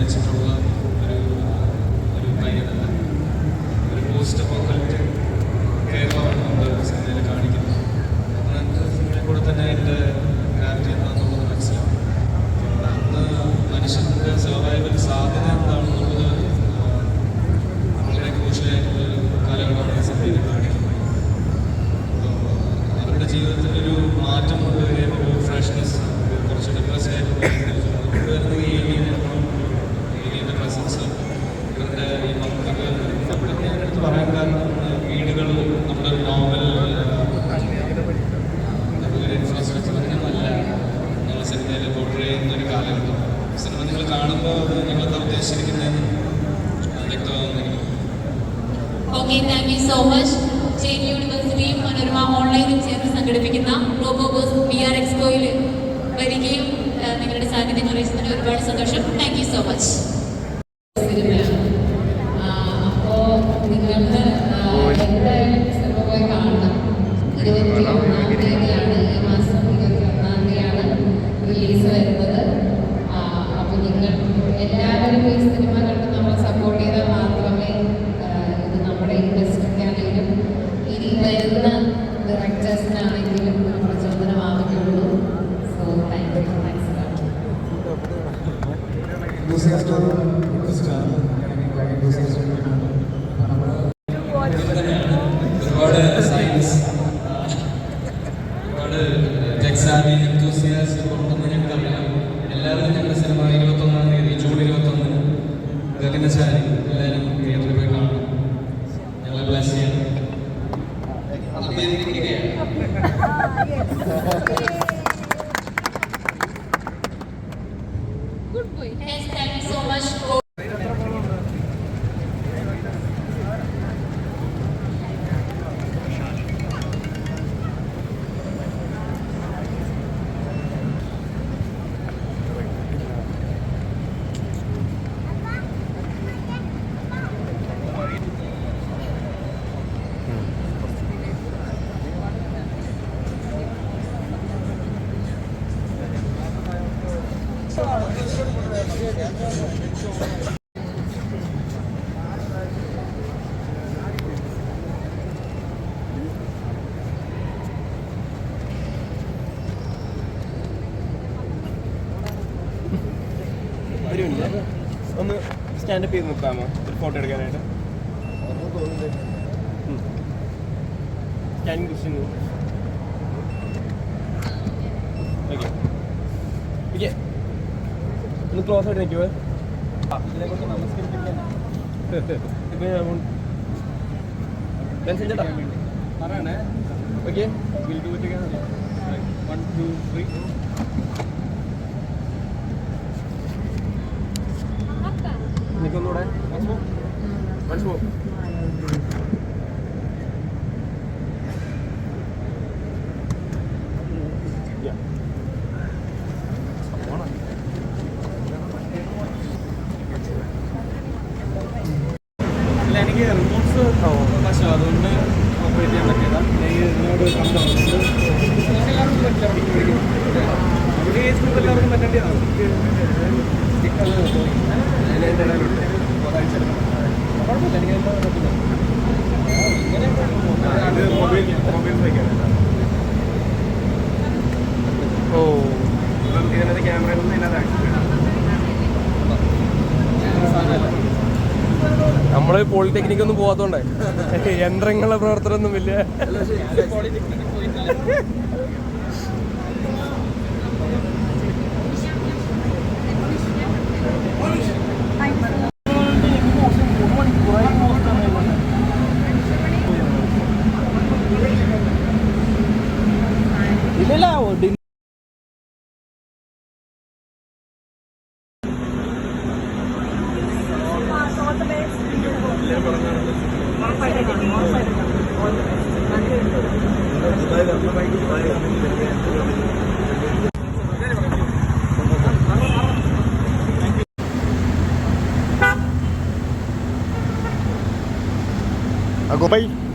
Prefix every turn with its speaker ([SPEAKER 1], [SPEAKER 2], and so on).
[SPEAKER 1] ജനിച്ചിട്ടുള്ള ഒരു ഒരു പയ്യനല്ല. ഒരു post
[SPEAKER 2] thank you so much ചേരി യൂണിവേഴ്സിറ്റിയും മനോരമ ഓൺലൈനും ചേർന്ന് സംഘടിപ്പിക്കുന്ന റോബോബോസ് പി ആർ എക്സ്പോയിൽ വരികയും നിങ്ങളുടെ സാന്നിധ്യം അറിയിച്ചതിന് ഒരുപാട് സന്തോഷം. താങ്ക് യു സോ മച്ച്
[SPEAKER 3] ഇരുപത്തി ഒന്നാം തീയതിയാണ് ഈ മാസം ഇരുപത്തി ഒന്നാം റിലീസ് വരുന്നത്. അപ്പോൾ നിങ്ങൾ എല്ലാവരും ഈ സിനിമ
[SPEAKER 1] ഒരുപാട് സയൻസ് ഒരുപാട് ടെക്സാമി എന്തൂസിയാസ് ഉണ്ടെന്ന് ഞങ്ങൾക്കറിയാം എല്ലാവരും ഞങ്ങളുടെ സിനിമ ഇരുപത്തൊന്നാം തീയതി ജൂൺ ഇരുപത്തൊന്നിന് ഗഗനശാലി എല്ലാവരും തിയേറ്ററിൽ
[SPEAKER 2] thank you so much
[SPEAKER 4] for. Thank you. ഒന്ന് സ്റ്റാൻഡപ്പ് ചെയ്ത് നിൽക്കാമോ? ഒരു ഫോട്ടോ എടുക്കാനായിട്ട്. സ്റ്റാൻഡിങ് പൊസിഷൻ ഓക്കെ ഓക്കെ ഒന്ന് ക്ലോസ് ആയിട്ട് നിൽക്കുമോ ഇതിനെക്കുറിച്ച് നമസ്കരിക്കാൻ ഇപ്പം ഞാൻ ചേട്ടാ പറയണേ. Okay do it one two three നിൽക്കുന്നൂടെ മനസ്സിലോ
[SPEAKER 1] അല്ല എനിക്ക് റിമോട്ട്സ് പക്ഷേ അതുകൊണ്ട് ഓപ്പറേറ്റ് ചെയ്യാൻ എനിക്ക് ഇതിനോട് എല്ലാവർക്കും പറ്റില്ല പറ്റേണ്ടതാണ് എനിക്ക് കുഴപ്പമില്ല എനിക്ക് പറ്റില്ല
[SPEAKER 5] നമ്മൾ പോളിടെക്നിക് ഒന്നും പോവാത്തോണ്ടേ. യന്ത്രങ്ങളുടെ പ്രവർത്തനം പ്രവർത്തനമൊന്നും വലിയ
[SPEAKER 4] Bye.